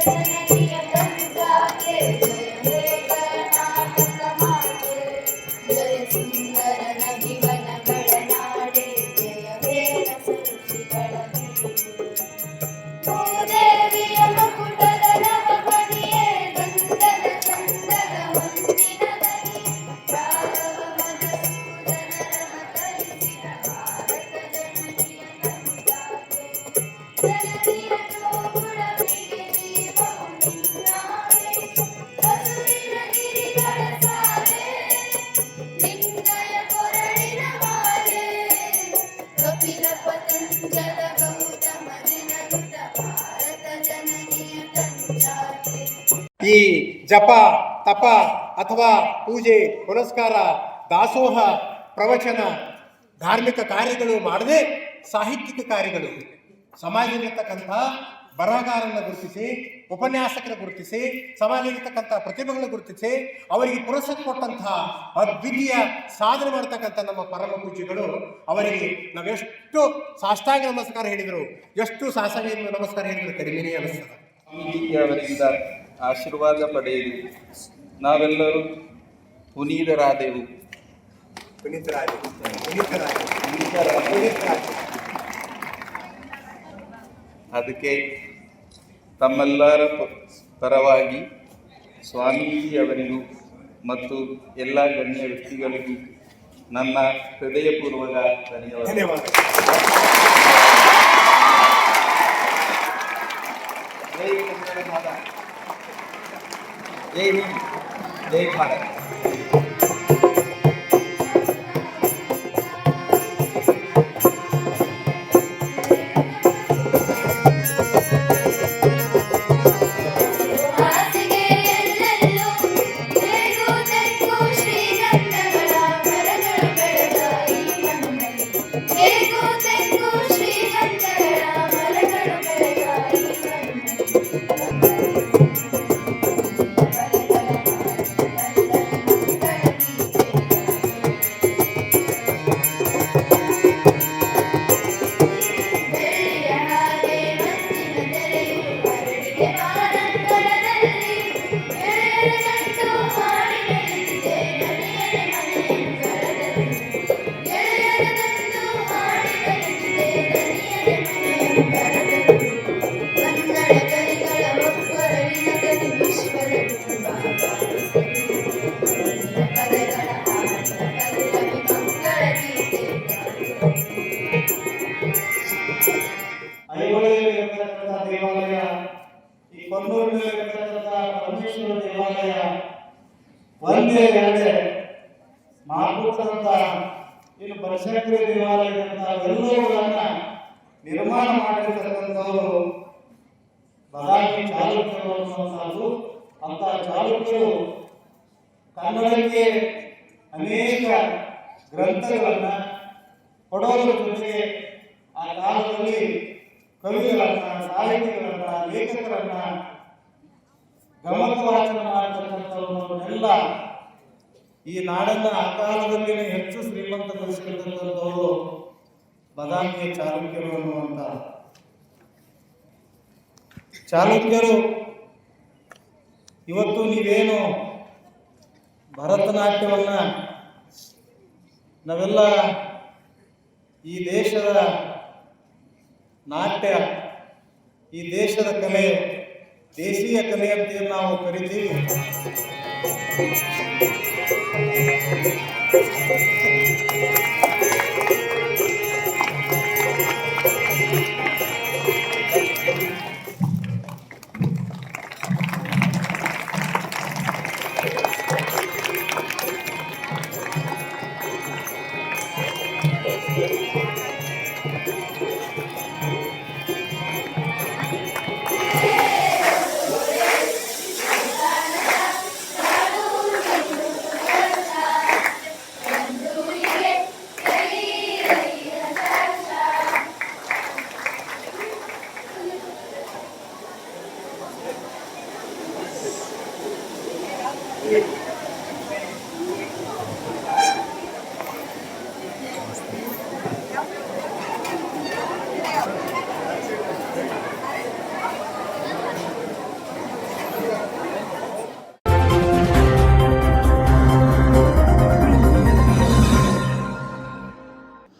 Thank you. ಈ ಜಪ, ತಪ ಅಥವಾ ಪೂಜೆ ಪುರಸ್ಕಾರ ದಾಸೋಹ, ಪ್ರವಚನ, ಧಾರ್ಮಿಕ ಕಾರ್ಯಗಳು ಮಾಡದೆ ಸಾಹಿತ್ಯಿಕ ಕಾರ್ಯಗಳು. ಸಮಾಜದಲ್ಲಿರ್ತಕ್ಕಂಥ ಬರಹಗಾರರನ್ನು ಗುರುತಿಸಿ ಉಪನ್ಯಾಸಕರ ಗುರುತಿಸಿ, ಸಮಾಜದಲ್ಲಿರ್ತಕ್ಕಂಥ ಪ್ರತಿಭೆಗಳನ್ನು ಗುರುತಿಸಿ, ಅವರಿಗೆ ಪುರಸ್ಕಾರ ಕೊಟ್ಟಂತಹ ಅದ್ವಿತೀಯ ಸಾಧನೆ ಮಾಡ್ತಕ್ಕಂಥ ನಮ್ಮ ಪರಮ ಪೂಜೆಗಳು ಅವರಿಗೆ ನಾವೆಷ್ಟು ಸಾಷ್ಟಾಂಗ ನಮಸ್ಕಾರ ಹೇಳಿದರು, ಎಷ್ಟು ಸಾಷ್ಟಾಂಗ ನಮಸ್ಕಾರ ಹೇಳಿದ್ರು ಕಡಿಮೆನೇ ಅನಿಸ್ತದೆ. ಆಶೀರ್ವಾದ ಪಡೆಯಿರಿ. ನಾವೆಲ್ಲರೂ ಪುನೀತರಾದೆವು. ಅದಕ್ಕೆ ತಮ್ಮೆಲ್ಲರ ಪರವಾಗಿ ಪರವಾಗಿ ಸ್ವಾಮೀಜಿಯವರಿಗೂ ಮತ್ತು ಎಲ್ಲ ಗಣ್ಯ ವ್ಯಕ್ತಿಗಳಿಗೂ ನನ್ನ ಹೃದಯಪೂರ್ವಕ ಧನ್ಯವಾದ. Dave, né? Dave, para. ಒಂದೇ ವೇಳೆ ಮಾಡ್ಕೊಟ್ಟಂತ ಇನ್ನು ಬನಶಂಕರಿ ದೇವಾಲಯದಂತ ಎಲ್ಲವುಗಳನ್ನ ನಿರ್ಮಾಣ ಮಾಡಿರ್ತಕ್ಕಂಥವರು ಬದಾಮಿ ಚಾಲುಕ್ಯರು ಅನ್ನುವಂಥದ್ದು ಅಂತ ಚಾಲುಕ್ಯರು ಕನ್ನಡಕ್ಕೆ ಅನೇಕ ಗ್ರಂಥಗಳನ್ನು ಕೊಡೋದ್ರ ಜೊತೆಗೆ ಆ ಕಾಲದಲ್ಲಿ ಕವಿಗಳನ್ನ, ಸಾಹಿತಿಗಳನ್ನ, ಲೇಖಕರನ್ನ ಗಮಕ ವಾಚನ ಮಾಡತಕ್ಕಂಥವ್ರನ್ನೆಲ್ಲ ಈ ನಾಡನ್ನ ಆ ಕಾಲದಲ್ಲಿನೇ ಹೆಚ್ಚು ಶ್ರೀಮಂತಗೊಳಿಸಿರ್ತಕ್ಕಂಥವರು ಬದಾಮಿಯ ಚಾಲುಕ್ಯರು ಅನ್ನುವಂತ ಚಾಲುಕ್ಯರು, ಇವತ್ತು ನೀವೇನು ಭರತನಾಟ್ಯವನ್ನ ನಾವೆಲ್ಲ ಈ ದೇಶದ ನಾಟ್ಯ, ಈ ದೇಶದ ಕಲೆ ದೇಶೀಯ ಕಲೆ ಅಂತ ಏನ್ ನಾವು